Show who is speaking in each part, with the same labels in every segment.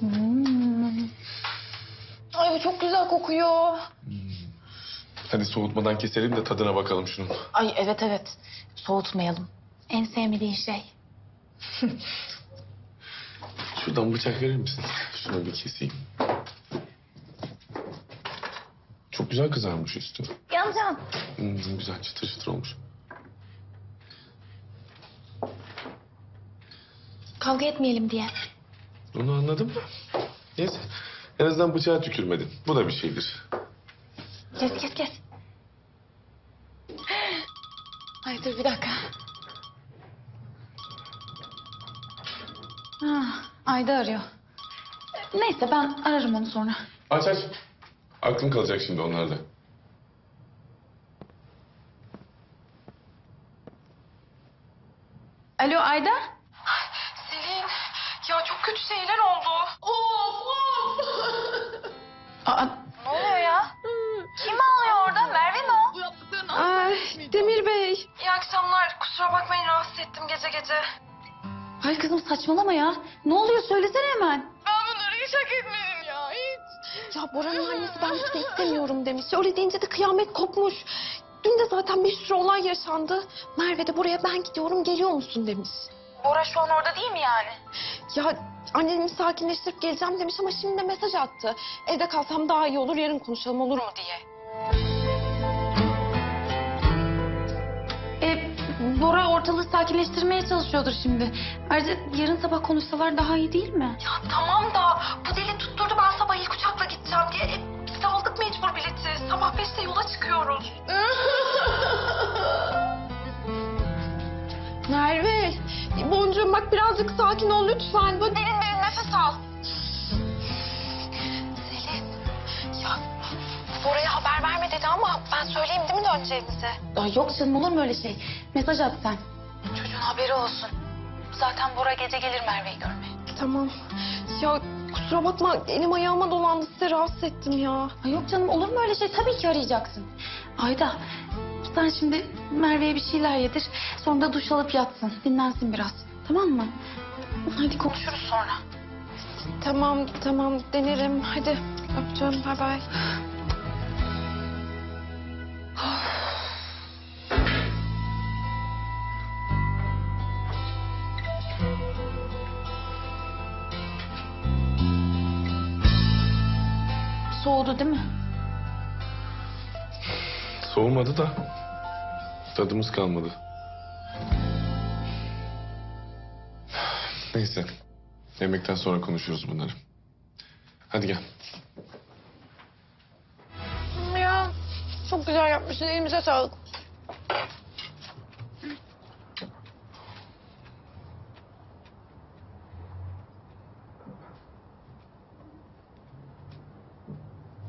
Speaker 1: Hmm. Ay bu çok güzel kokuyor.
Speaker 2: Hadi soğutmadan keselim de tadına bakalım şunun.
Speaker 1: Ay evet evet. Soğutmayalım. En sevmediğin şey.
Speaker 2: Şuradan bıçak verir misin? Şunu bir keseyim. Çok güzel kızarmış üstü.
Speaker 1: Can.
Speaker 2: Hmm, güzel çıtır çıtır olmuş.
Speaker 1: Kavga etmeyelim diye.
Speaker 2: Onu anladım da. Neyse. En azından bıçağa tükürmedin. Bu da bir şeydir.
Speaker 1: Kes kes kes. Ay dur bir dakika. Ah, Ayda arıyor. Neyse ben ararım onu sonra.
Speaker 2: Aç aç. Aklın kalacak şimdi onlarda.
Speaker 1: Alo Ayda?
Speaker 3: Kötü şeyler oldu. Of of.
Speaker 1: Aa,
Speaker 3: ne oluyor ya? Kim ağlıyor orada? Merve mi o?
Speaker 4: Ay, Demir Bey.
Speaker 3: İyi akşamlar. Kusura bakmayın rahatsız ettim gece gece.
Speaker 1: ay kızım saçmalama ya. Ne oluyor söylesene hemen.
Speaker 3: Ben bunları hiç hak etmedim ya hiç.
Speaker 4: Ya Bora'nın annesi ben hiç de istemiyorum demiş. Öyle deyince de kıyamet kopmuş. Dün de zaten bir sürü olay yaşandı. Merve de buraya ben gidiyorum geliyor musun demiş.
Speaker 3: Bora şu an orada değil mi yani?
Speaker 4: Ya annemi sakinleştirip geleceğim demiş ama şimdi de mesaj attı. Evde kalsam daha iyi olur yarın konuşalım olur mu diye.
Speaker 1: E, Bora ortalığı sakinleştirmeye çalışıyordur şimdi. Ayrıca yarın sabah konuşsalar daha iyi değil mi?
Speaker 3: Ya tamam da bu deli tutturdu ben sabah ilk uçakla gideceğim diye. E, biz de aldık mecbur bileti. Sabah beşte yola çıkıyoruz.
Speaker 4: Merve, boncuğum bak birazcık sakin ol lütfen. Böyle
Speaker 3: Derin derin nefes al. Selin, ya Bora'ya haber verme dedi ama ben söyleyeyim değil mi döneceğimizi?
Speaker 1: Ay yok canım olur mu öyle şey? Mesaj at sen.
Speaker 3: Çocuğun haberi olsun. Zaten Bora gece gelir Merve'yi görmeye.
Speaker 4: Tamam. Ya kusura bakma elim ayağıma dolandı size rahatsız ettim ya.
Speaker 1: Ay yok canım olur mu öyle şey? Tabii ki arayacaksın. Ayda sen şimdi Merve'ye bir şeyler yedir. Sonra da duş alıp yatsın. Dinlensin biraz. Tamam mı? Hadi konuşuruz sonra.
Speaker 4: Tamam tamam denerim. Hadi öptüm bay bay.
Speaker 1: Soğudu değil mi?
Speaker 2: Soğumadı da tadımız kalmadı. Neyse. Yemekten sonra konuşuruz bunları. Hadi gel.
Speaker 4: Ya çok güzel yapmışsın elimize sağlık.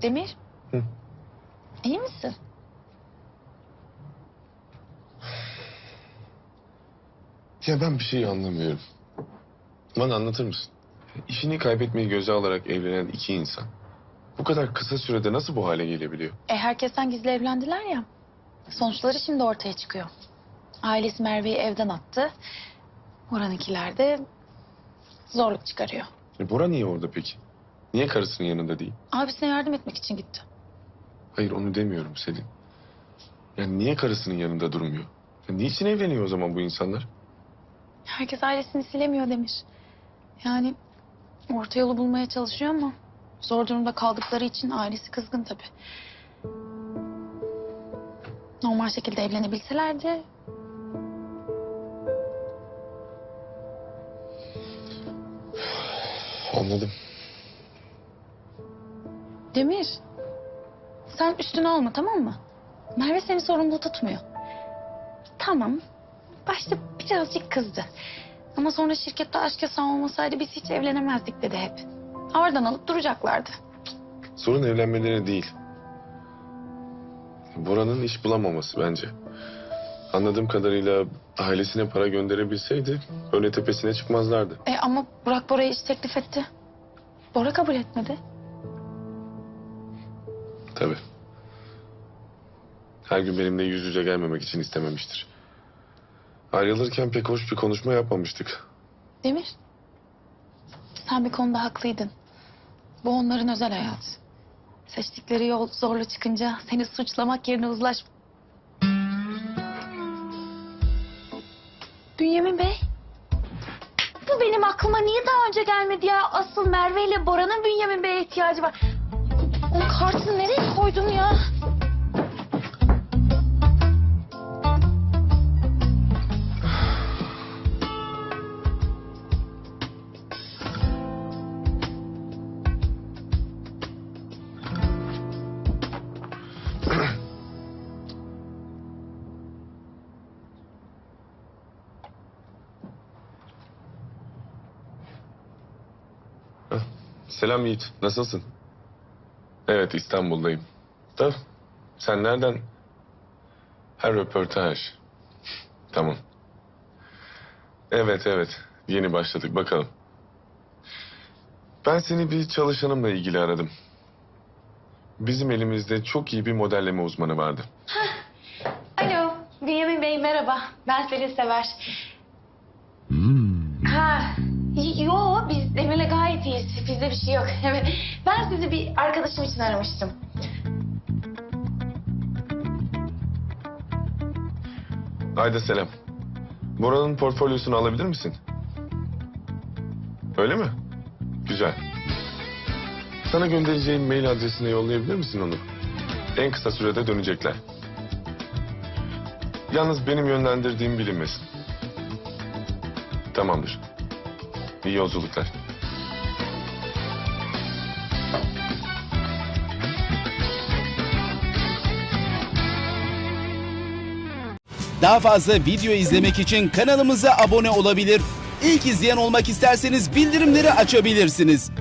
Speaker 1: Demir.
Speaker 2: Hı.
Speaker 1: İyi misin?
Speaker 2: Ya ben bir şey anlamıyorum. Bana anlatır mısın? İşini kaybetmeyi göze alarak evlenen iki insan bu kadar kısa sürede nasıl bu hale gelebiliyor?
Speaker 1: E herkesten gizli evlendiler ya. Sonuçları şimdi ortaya çıkıyor. Ailesi Merve'yi evden attı. Oranınkiler de zorluk çıkarıyor.
Speaker 2: E Bora niye orada peki? Niye karısının yanında değil?
Speaker 1: Abisine yardım etmek için gitti.
Speaker 2: Hayır onu demiyorum Selin. Yani niye karısının yanında durmuyor? Ya niçin evleniyor o zaman bu insanlar?
Speaker 1: Herkes ailesini silemiyor Demir. Yani orta yolu bulmaya çalışıyor ama zor durumda kaldıkları için ailesi kızgın tabii. Normal şekilde evlenebilselerdi
Speaker 2: Anladım.
Speaker 1: Demir. Sen üstüne alma tamam mı? Merve seni sorumlu tutmuyor. Tamam. Başta birazcık kızdı. Ama sonra şirkette aşk yasağı olmasaydı biz hiç evlenemezdik dedi hep. Ağırdan alıp duracaklardı.
Speaker 2: Sorun evlenmeleri değil. Bora'nın iş bulamaması bence. Anladığım kadarıyla ailesine para gönderebilseydi öyle tepesine çıkmazlardı.
Speaker 1: E ama Burak Bora'ya iş teklif etti. Bora kabul etmedi.
Speaker 2: Tabii. Her gün benimle yüz yüze gelmemek için istememiştir. Ayrılırken pek hoş bir konuşma yapmamıştık.
Speaker 1: Demir, sen bir konuda haklıydın. Bu onların özel hayatı. Seçtikleri yol zorla çıkınca seni suçlamak yerine uzlaş... Bünyamin Bey. Bu benim aklıma niye daha önce gelmedi ya? Asıl Merve ile Bora'nın Bünyamin Bey'e ihtiyacı var. O kartını nereye koydun ya?
Speaker 2: Selam Yiğit, nasılsın? Evet, İstanbul'dayım. Da sen nereden? Her röportaj. Tamam. Evet, evet. Yeni başladık, bakalım. Ben seni bir çalışanımla ilgili aradım. Bizim elimizde çok iyi bir modelleme uzmanı vardı.
Speaker 1: Alo, Bünyamin Bey merhaba. Ben Selin Sever. Ha, y- yo biz Demir'le gayet iyiyiz. Bizde bir şey yok. Ben sizi bir arkadaşım için aramıştım.
Speaker 2: Haydi selam. Bora'nın portfolyosunu alabilir misin? Öyle mi? Güzel. Sana göndereceğim mail adresine yollayabilir misin onu? En kısa sürede dönecekler. Yalnız benim yönlendirdiğim bilinmesin. Tamamdır. İyi yolculuklar.
Speaker 5: Daha fazla video izlemek için kanalımıza abone olabilir. İlk izleyen olmak isterseniz bildirimleri açabilirsiniz.